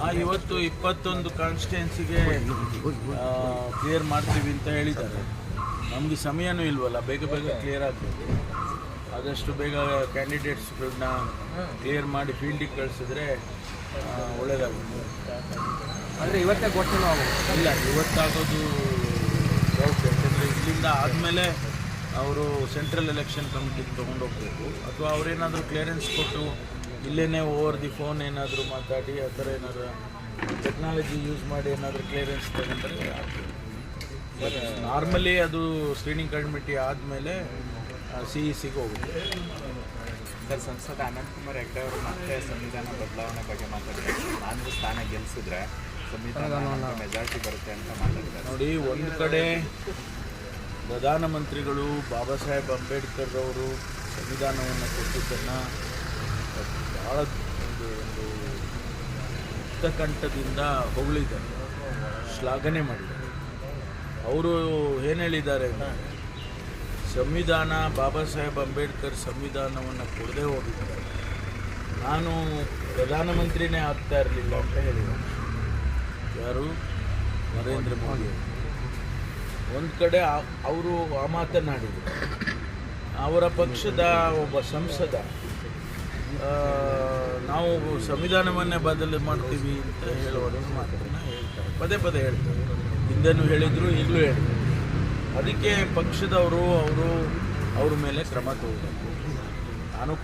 ಆ, ಇವತ್ತು ಇಪ್ಪತ್ತೊಂದು ಕಾನ್ಸ್ಟಿಟ್ಯೂನ್ಸಿಗೆ ಕ್ಲಿಯರ್ ಮಾಡ್ತೀವಿ ಅಂತ ಹೇಳಿದ್ದಾರೆ. ನಮಗೆ ಸಮಯನೂ ಇಲ್ವಲ್ಲ ಬೇಗ ಬೇಗ ಕ್ಲಿಯರ್ ಆಗಬೇಕು. ಆದಷ್ಟು ಬೇಗ ಕ್ಯಾಂಡಿಡೇಟ್ಸ್ಗಳನ್ನ ಕ್ಲಿಯರ್ ಮಾಡಿ ಫೀಲ್ಡಿಗೆ ಕಳಿಸಿದ್ರೆ ಒಳ್ಳೆಯದಾಗುತ್ತೆ ಅಂದರೆ ಇವತ್ತೇ ಘೋಷಣೆ ಆಗುತ್ತೆ ಇಲ್ಲ ಇವತ್ತಾಗೋದು ಡೌಟ್ ಯಾಕೆಂದರೆ ಇಲ್ಲಿಂದ ಆದಮೇಲೆ ಅವರು ಸೆಂಟ್ರಲ್ ಎಲೆಕ್ಷನ್ ಕಮಿಟಿಗೆ ತೊಗೊಂಡೋಗ್ಬೇಕು. ಅಥವಾ ಅವರೇನಾದರೂ ಕ್ಲಿಯರೆನ್ಸ್ ಕೊಟ್ಟು ಇಲ್ಲೇ ಓವರ್ ದಿ ಫೋನ್ ಏನಾದರೂ ಮಾತಾಡಿ ಆ ಥರ ಏನಾದರೂ ಟೆಕ್ನಾಲಜಿ ಯೂಸ್ ಮಾಡಿ ಏನಾದರೂ ಕ್ಲಿಯರೆನ್ಸ್ ತಗೊಂಡ್ರೆ ಬಟ್ ನಾರ್ಮಲಿ ಅದು ಸ್ಕ್ರೀನಿಂಗ್ ಕಮಿಟಿ ಆದಮೇಲೆ ಸಿ ಇ ಸಿಗೆ ಹೋಗುತ್ತೆ. ಸರ್ ಸಂಸದ ಅನಂತಕುಮಾರ್ ಹೆಗ್ಡೆ ಅವರು ಮತ್ತೆ ಸಂವಿಧಾನ ಬದಲಾವಣೆ ಬಗ್ಗೆ ಮಾತಾಡಿದ್ದಾರೆ ನಾನು ಸ್ಥಾನ ಗೆಲ್ಲಿಸಿದ್ರೆ ಸಂವಿಧಾನ ಮೆಜಾರಿಟಿ ಬರುತ್ತೆ ಅಂತ ಮಾತಾಡಿದ್ದಾರೆ ನೋಡಿ ಒಂದು ಕಡೆ ಪ್ರಧಾನಮಂತ್ರಿಗಳು ಬಾಬಾ ಸಾಹೇಬ್ ಅಂಬೇಡ್ಕರ್ ಅವರು ಸಂವಿಧಾನವನ್ನು ಕೊಟ್ಟಿದ್ದನ್ನು ಭಾಳ ಒಂದು ಒಂದು ಮುಕ್ತಕಂಠದಿಂದ ಹೊಗಳಿದ್ದಾರೆ ಶ್ಲಾಘನೆ ಮಾಡಿದ್ದಾರೆ ಅವರು ಏನು ಹೇಳಿದ್ದಾರೆ ಸಂವಿಧಾನ, ಬಾಬಾ ಸಾಹೇಬ್ ಅಂಬೇಡ್ಕರ್ ಸಂವಿಧಾನವನ್ನು ಕೊಡದೆ ಹೋಗಿದ್ದಾರೆ. ನಾನು ಪ್ರಧಾನಮಂತ್ರಿನೇ ಆಗ್ತಾ ಇರಲಿಲ್ಲ ಅಂತ ಹೇಳಿದ್ದಾರೆ ಯಾರು? ನರೇಂದ್ರ ಮೋದಿ. ಒಂದು ಕಡೆ ಅವರು ಮಾತನಾಡಿದರು ಅವರ ಪಕ್ಷದ ಒಬ್ಬ ಸಂಸದ ನಾವು ಸಂವಿಧಾನವನ್ನೇ ಬದಲು ಮಾಡ್ತೀವಿ ಅಂತ ಹೇಳುವ ಮಾತನ್ನು ಹೇಳ್ತಾರೆ. ಪದೇ ಪದೇ ಹೇಳ್ತಾರೆ. ಹಿಂದೆನೂ ಹೇಳಿದರು, ಈಗಲೂ ಹೇಳಿದರು. ಅದಕ್ಕೆ ಪಕ್ಷದವರು, ಅವರು ಅವ್ರ ಮೇಲೆ ಕ್ರಮ ತಗೋಬೇಕು. ನಾನು